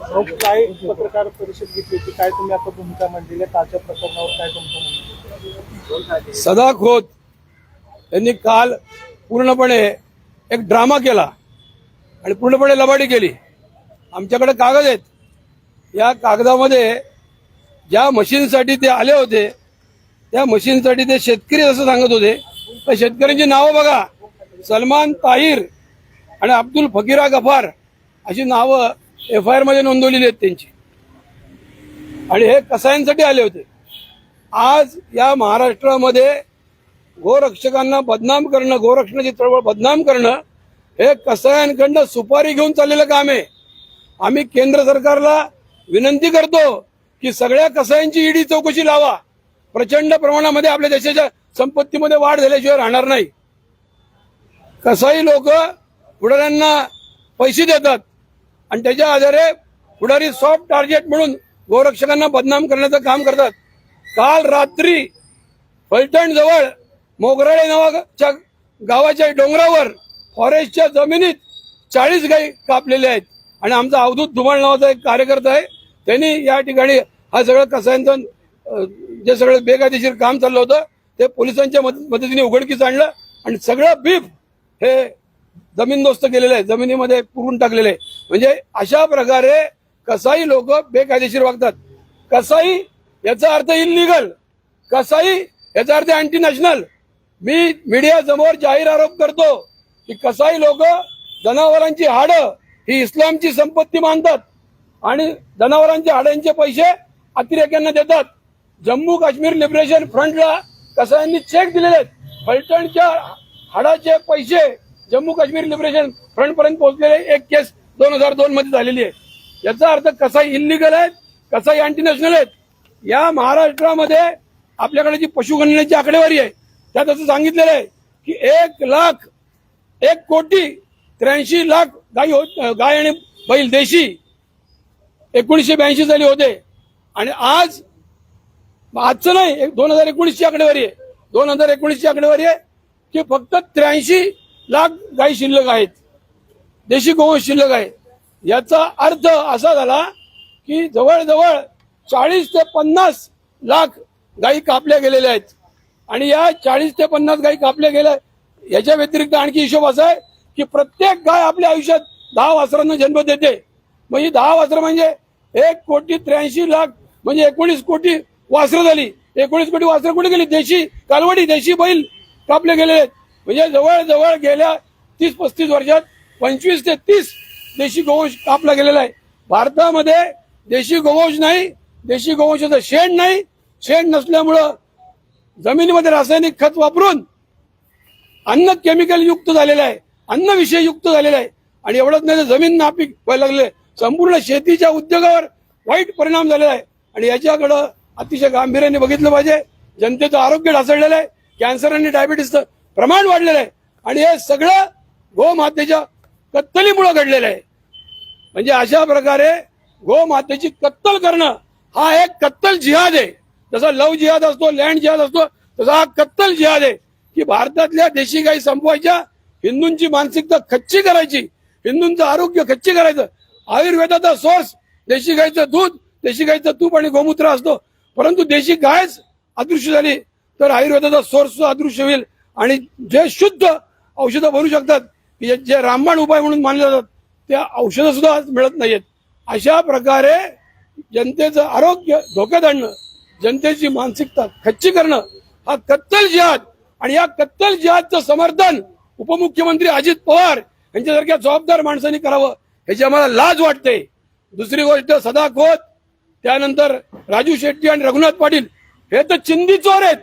काय पत्रकार परिषद घेतली होती? काय तुम्ही आता भूमिका मांडलेली आहे? कालच्या प्रकरणावर काय तुमचं म्हणणं सदा खोत यांनी काल पूर्णपणे एक ड्रामा केला आणि पूर्णपणे लबाडी केली. आमच्याकडे कागद आहेत. या कागदामध्ये ज्या मशीनसाठी ते आले होते त्या मशीनसाठी ते शेतकरी असं सांगत होते. तर शेतकऱ्यांची नावं बघा. सलमान ताहीर आणि अब्दुल फकीरा गफार अशी नावं एफ आय आरमध्ये नोंदवलेली आहेत त्यांची. आणि हे कसायांसाठी आले होते. आज या महाराष्ट्रामध्ये गोरक्षकांना बदनाम करणं गोरक्षणाची चळवळ बदनाम करणं हे कसायांकडनं सुपारी घेऊन चाललेलं काम आहे. आम्ही केंद्र सरकारला विनंती करतो की सगळ्या कसायांची ईडी चौकशी लावा. प्रचंड प्रमाणामध्ये आपल्या देशाच्या संपत्तीमध्ये वाढ झाल्याशिवाय राहणार नाही. कसाई लोक पुढाऱ्यांना पैसे देतात. आणि त्याच्या आधारे पुढारी सॉफ्ट टार्गेट म्हणून गोरक्षकांना बदनाम करण्याचं काम करतात. काल रात्री फलटण जवळ मोगराळे नावाच्या गावाच्या डोंगरावर फॉरेस्टच्या जमिनीत चाळीस गाई कापलेल्या आहेत. आणि आमचा अवधूत धुमाळ नावाचा एक कार्यकर्ता आहे. त्यांनी या ठिकाणी हा सगळं कसायांचं जे सगळं बेकायदेशीर काम चाललं होतं ते पोलिसांच्या मदतीने उघडकीस आणलं. आणि सगळं बीफ हे जमीनदोस्त केलेलं आहे जमिनीमध्ये पुरून टाकलेलं. आहे म्हणजे अशा प्रकारे कसाई लोक बेकायदेशीर वागतात. कसाई याचा अर्थ इनलिगल कसाई याचा अर्थ अँटी नॅशनल मी मीडिया समोर जाहीर आरोप करतो की कसाई लोक जनावरांची हाडं ही इस्लामची संपत्ती मानतात आणि जनावरांच्या हाडांचे पैसे अतिरेक्यांना देतात. जम्मू काश्मीर लिबरेशन फ्रंटला कसायांनी चेक दिलेले आहेत. फलटणच्या हाडाचे पैसे जम्मू काश्मीर लिबरेशन फ्रंट पर्यंत पोहोचलेले एक केस दोन हजार दोन मध्ये झालेली आहे. याचा अर्थ कसा इलिगल आहेत कसाही अँटी नॅशनल आहेत. या महाराष्ट्रामध्ये आपल्याकडे जी पशुगणनेची आकडेवारी आहे त्यात असं सांगितलेलं आहे की एक लाख एक कोटी त्र्याऐंशी लाख गाई होत गाय आणि बैल देशी एकोणीसशे ब्याऐंशी साली होते. आणि आज आजचं नाही एक दोन हजार एकोणीसची आकडेवारी आहे. दोन हजार एकोणीसची आकडेवारी आहे की फक्त त्र्याऐंशी लाख गाई शिल्लक आहेत देशी गोवंश शिल्लक आहे याचा अर्थ असा झाला की जवळजवळ चाळीस ते पन्नास लाख गायी कापल्या गेलेल्या आहेत. आणि या चाळीस ते पन्नास गायी कापल्या गेल्या याच्या व्यतिरिक्त आणखी हिशोब असा आहे की प्रत्येक गाय आपल्या आयुष्यात दहा वासरांना जन्म देते. मग ही दहा वासरं म्हणजे एक कोटी त्र्याऐंशी लाख म्हणजे एकोणीस कोटी वासरं झाली. एकोणीस कोटी वासरं कुठे गेली? देशी कालवडी देशी बैल कापले गेले आहेत. म्हणजे जवळजवळ गेल्या तीस पस्तीस वर्षात पंचवीस ते तीस देशी गोवंश कापला गेलेला आहे. भारतामध्ये देशी गोवंश नाही देशी गोवंशाचं शेण नाही. शेण नसल्यामुळं जमिनीमध्ये रासायनिक खत वापरून अन्न केमिकल युक्त झालेलं आहे. अन्न विषय युक्त झालेला आहे. आणि एवढंच नाही तर जमीन नापीक व्हायला लागले. संपूर्ण शेतीच्या उद्योगावर वाईट परिणाम झालेला आहे. आणि याच्याकडं अतिशय गांभीर्याने बघितलं पाहिजे. जनतेचं आरोग्य ढासळलेलं आहे. कॅन्सर आणि डायबिटीसचं प्रमाण वाढलेलं आहे. आणि हे सगळं गोमातेच्या कत्तलीमुळे घडलेलं आहे. म्हणजे अशा प्रकारे गोमातेची कत्तल करणं हा एक कत्तल जिहाद आहे. जसा लव जिहाद असतो लँड जिहाद असतो तसा हा कत्तल जिहाद आहे की भारतातल्या देशी गाई संपवायच्या हिंदूंची मानसिकता खच्ची करायची हिंदूंचं आरोग्य खच्ची करायचं. आयुर्वेदाचा सोर्स देशी गाईचं दूध देशी गाईचं तूप आणि गोमूत्र असतो. परंतु देशी गायच अदृश्य झाली तर आयुर्वेदाचा सोर्स अदृश्य होईल. आणि जे शुद्ध औषधं बनू शकतात की जे- रामबाण उपाय म्हणून मानले जातात त्या औषधं सुद्धा मिळत नाहीत अशा प्रकारे जनतेचं आरोग्य धोक्यात आणणं जनतेची मानसिकता खच्ची करणं हा कत्तल जिहाद आणि या कत्तल जिहादचं समर्थन उपमुख्यमंत्री अजित पवार यांच्यासारख्या जबाबदार माणसांनी करावं ह्याची आम्हाला लाज वाटते. दुसरी गोष्ट सदा खोत त्यानंतर राजू शेट्टी आणि रघुनाथ पाटील हे तर चिंदी चोर आहेत.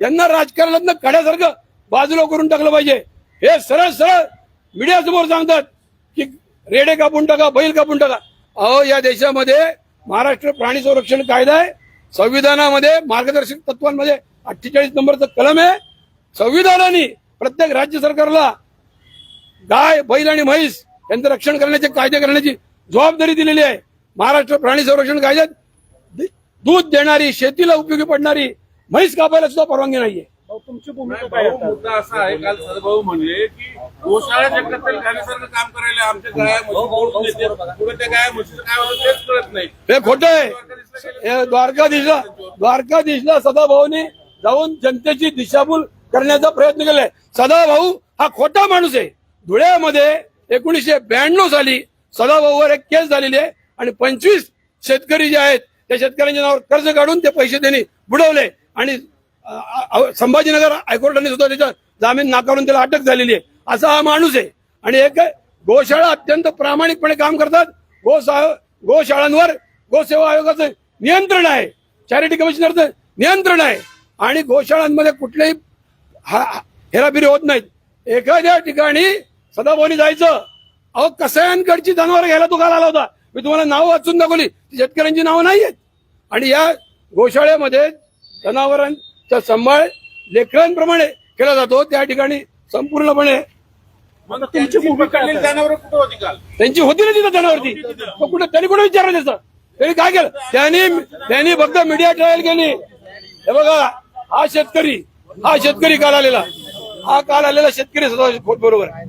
यांना राजकारणातनं कड्यासारखं बाजूला करून टाकलं पाहिजे. हे सरळ सरळ मीडिया समोर सांगतात की रेडे कापून टाका बैल कापून टाका. अहो या देशामध्ये महाराष्ट्र प्राणी संरक्षण कायदा आहे. संविधानामध्ये मार्गदर्शक तत्वांमध्ये अठ्ठेचाळीस नंबरचं कलम आहे. संविधानाने प्रत्येक राज्य सरकारला गाय बैल आणि म्हैस यांचं रक्षण करण्याचे कायदे करण्याची जबाबदारी दिलेली आहे. महाराष्ट्र प्राणी संरक्षण कायद्यात दूध देणारी शेतीला उपयोगी पडणारी म्हैस कापायला सुद्धा परवानगी नाहीये. तुमची भूमिका काय भाऊ आता? मुद्दा असा आहे काल सदभाऊ म्हणले की गोशाळा कत्तल घाण्यासारखं काम करायला आमच्या गाया म्हशी. पुढे त्या गाया म्हशीचं काय होतं तेच कळत नाही. हे खोटं. आहे हे द्वारकाधीशला द्वारकाधीशला सदाभाऊनी जाऊन जनतेची दिशाभूल करण्याचा प्रयत्न केलाय. सदाभाऊ हा खोटा माणूस आहे. धुळ्यामध्ये एकोणीसशे ब्याण्णव साली सदाभाऊवर एक केस झालेली आहे आणि पंचवीस शेतकरी जे आहेत त्या शेतकऱ्यांच्या नावावर कर्ज काढून ते पैसे त्यांनी बुडवले. आणि संभाजीनगर हायकोर्टाने सुद्धा त्याच्या जामीन नाकारून त्याला अटक झालेली आहे. असा हा माणूस आहे. आणि एक गोशाळा अत्यंत प्रामाणिकपणे काम करतात. गो गोशाळांवर गोसेवा आयोगाचं नियंत्रण आहे. चॅरिटी कमिशनरचं नियंत्रण आहे. आणि गोशाळांमध्ये कुठलेही हा- हेराफेरी होत नाहीत. एखाद्या ठिकाणी सदाभाऊनी जायचं. अहो कसायांकडची जनावर घ्यायला तो काल आला होता. मी तुम्हाला नावं वाचून दाखवली. ती शेतकऱ्यांची नावं नाही आहेत आणि या गोशाळेमध्ये जनावरांचा सांभाळ लेकरांप्रमाणे केला जातो. त्या ठिकाणी संपूर्णपणे मग तुमची भूमिका जनावर कुठं होती काल? त्यांची होती ना तिथं जनावरती तो कुठे त्यांनी कुठे विचारलं त्याचं? त्यांनी काय केलं? त्यांनी त्यांनी फक्त मीडिया ट्रायल केली. हे बघा हा शेतकरी हा शेतकरी काल आलेला. हा काल आलेला शेतकरी सुद्धा बरोबर आहे.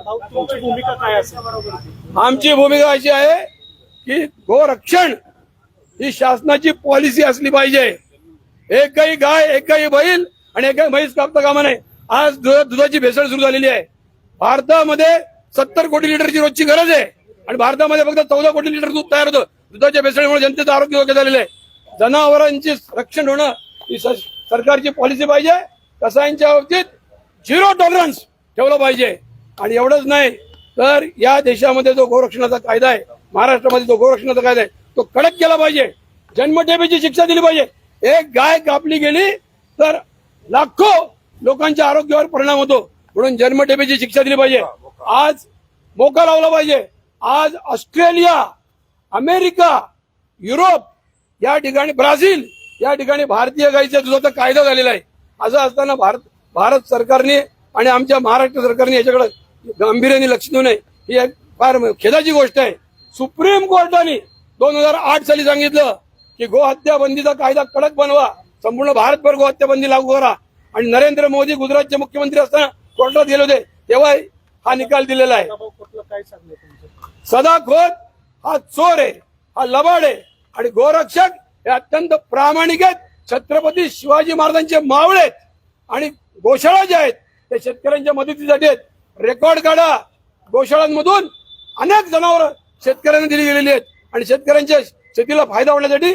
भाऊ तुमची भूमिका काय असेल? आमची भूमिका अशी आहे की गोरक्षण ही शासनाची पॉलिसी असली पाहिजे. एकही गाय एकही बैल आणि एकही म्हैस कापता कामा नये. आज दुधाची भेसळ सुरू झालेली आहे. भारतामध्ये सत्तर कोटी लिटरची रोजची गरज आहे. आणि भारतामध्ये फक्त चौदा कोटी लिटर दूध तयार होतं. दुधाच्या भेसळीमुळे जनतेचं आरोग्य धोक्यात झालेलं आहे. जनावरांची रक्षण होणं ही स- सरकारची पॉलिसी पाहिजे. कसायांच्या बाबतीत झिरो टॉलरन्स ठेवलं पाहिजे. आणि एवढंच नाही तर या देशामध्ये जो गोरक्षणाचा कायदा आहे महाराष्ट्रामध्ये जो गोरक्षणाचा कायदा आहे तो कडक केला पाहिजे. जन्मठेपेची शिक्षा दिली पाहिजे. एक गाय कापली गेली तर लाखो लोकांच्या आरोग्यावर परिणाम होतो. म्हणून जन्मठेपेची शिक्षा दिली पाहिजे. आज मोका लावला पाहिजे. आज ऑस्ट्रेलिया अमेरिका युरोप या ठिकाणी ब्राझील या ठिकाणी भारतीय गाईच्या दुधाचा कायदा झालेला आहे. असं असताना भारत भारत सरकारने आणि आमच्या महाराष्ट्र सरकारने याच्याकडे गांभीर्याने लक्ष देऊ नये. ही एक फार खेदाची गोष्ट आहे. सुप्रीम कोर्टाने दोन हजार आठ साली सांगितलं की गोहत्या बंदीचा कायदा कडक बनवा. संपूर्ण भारतभर गोहत्या बंदी लागू करा. आणि नरेंद्र मोदी गुजरातचे मुख्यमंत्री असताना कोर्टात गेले होते तेव्हा हा निकाल दिलेला आहे. तुमचं? सदाखोत हा चोर आहे हा लबाड आहे आणि गोरक्षक हे अत्यंत प्रामाणिक आहेत. छत्रपती शिवाजी महाराजांचे मावळे आहेत आणि गोशाळा ज्या आहेत ते शेतकऱ्यांच्या मदतीसाठी आहेत. रेकॉर्ड काढा. गोशाळांमधून अनेक जनावर शेतकऱ्यांना दिली गेलेली आहेत. आणि शेतकऱ्यांच्या शेतीला फायदा होण्यासाठी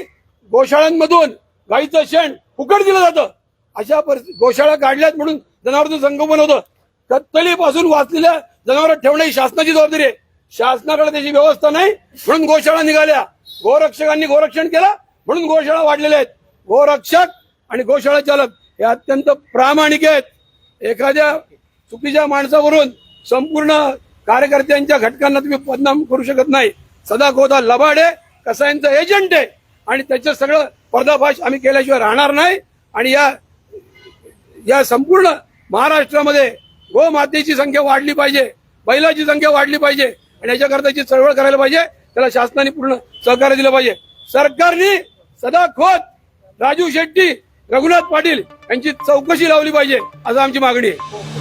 गोशाळांमधून गाईचं शेण फुकट दिलं जातं. अशा परिस्थिती गोशाळा काढल्यात म्हणून जनावरचं संगोपन होतं. कत्तलीपासून वाचलेल्या जनावर ठेवणं ही शासनाची जबाबदारी आहे. शासनाकडे त्याची व्यवस्था नाही म्हणून गोशाळा निघाल्या. गोरक्षकांनी गोरक्षण केलं म्हणून गोशाळा वाढलेल्या आहेत. गोरक्षक आणि गोशाळा चालक हे अत्यंत प्रामाणिक आहेत. एखाद्या चुकीच्या माणसावरून संपूर्ण कार्यकर्त्यांच्या घटकांना तुम्ही बदनाम करू शकत नाही. सदा गोदा लबाड आहे. कसायांचा एजंट आहे आणि त्याचं सगळं पर्दाफाश आम्ही केल्याशिवाय राहणार नाही. आणि या या संपूर्ण महाराष्ट्रामध्ये गोमातेची संख्या वाढली पाहिजे बैलाची संख्या वाढली पाहिजे आणि याच्याकरताची चळवळ करायला पाहिजे त्याला शासनाने पूर्ण सहकार्य दिलं पाहिजे. सरकारने सदा खोत राजू शेट्टी रघुनाथ पाटील यांची चौकशी लावली पाहिजे असं आमची मागणी आहे.